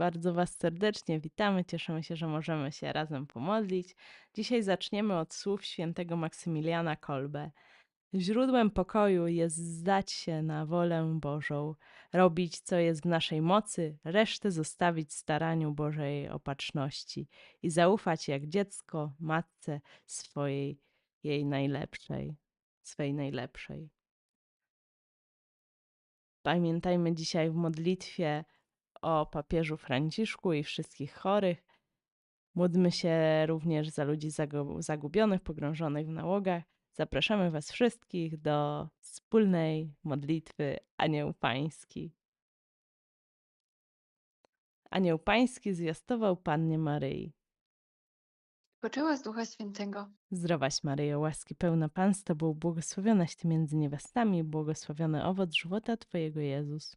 Bardzo Was serdecznie witamy. Cieszymy się, że możemy się razem pomodlić. Dzisiaj zaczniemy od słów świętego Maksymiliana Kolbe. Źródłem pokoju jest zdać się na wolę Bożą, robić co jest w naszej mocy, resztę zostawić staraniu Bożej opatrzności i zaufać jak dziecko matce swojej, jej najlepszej, swej najlepszej. Pamiętajmy dzisiaj w modlitwie o papieżu Franciszku i wszystkich chorych. Módlmy się również za ludzi zagu- zagubionych, pogrążonych w nałogach. Zapraszamy Was wszystkich do wspólnej modlitwy Anioł Pański. Anioł Pański zwiastował Pannie Maryi. Poczęła z Ducha Świętego. Zdrowaś Maryjo, łaski pełna Pan z Tobą, błogosławionaś Ty między niewiastami błogosławiony owoc żywota Twojego Jezus.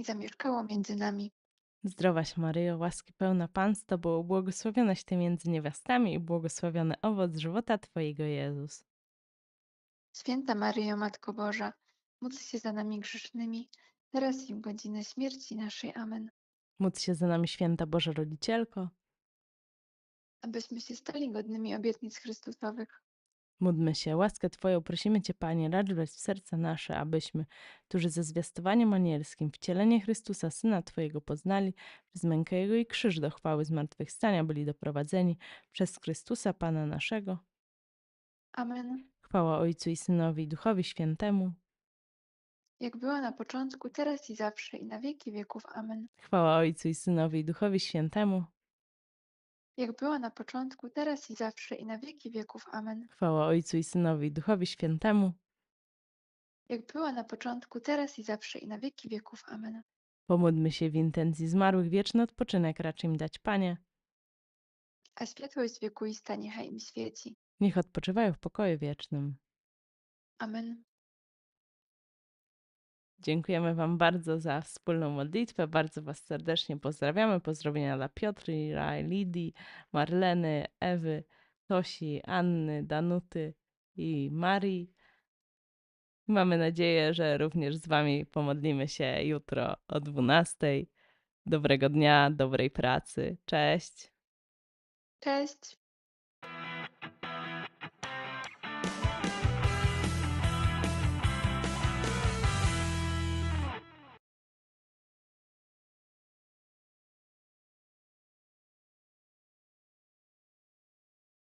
I zamieszkało między nami. Zdrowaś Maryjo, łaski pełna Pan z Tobą, błogosławionaś Ty między niewiastami i błogosławiony owoc żywota Twojego Jezus. Święta Maryjo, Matko Boża, módl się za nami grzesznymi, teraz i w godzinę śmierci naszej. Amen. Módl się za nami święta Boża Rodzicielko. Abyśmy się stali godnymi obietnic Chrystusowych. Módlmy się, łaskę Twoją prosimy Cię, Panie, racz wleć w serca nasze, abyśmy, którzy ze zwiastowaniem anielskim wcielenie Chrystusa, Syna Twojego poznali, przez mękę Jego i krzyż do chwały zmartwychwstania byli doprowadzeni przez Chrystusa Pana naszego. Amen. Chwała Ojcu i Synowi i Duchowi Świętemu. Jak była na początku, teraz i zawsze, i na wieki wieków. Amen. Chwała Ojcu i Synowi i Duchowi Świętemu. Jak była na początku, teraz i zawsze, i na wieki wieków. Amen. Chwała Ojcu i Synowi i Duchowi Świętemu. Jak była na początku, teraz i zawsze, i na wieki wieków. Amen. Pomódlmy się w intencji zmarłych wieczny odpoczynek racz im dać, Panie. A światłość wiekuista niechaj im świeci. Niech odpoczywają w pokoju wiecznym. Amen. Dziękujemy Wam bardzo za wspólną modlitwę. Bardzo Was serdecznie pozdrawiamy. Pozdrowienia dla Piotra, Lidii, Marleny, Ewy, Tosi, Anny, Danuty i Marii. Mamy nadzieję, że również z Wami pomodlimy się jutro o 12. Dobrego dnia, dobrej pracy. Cześć. Cześć.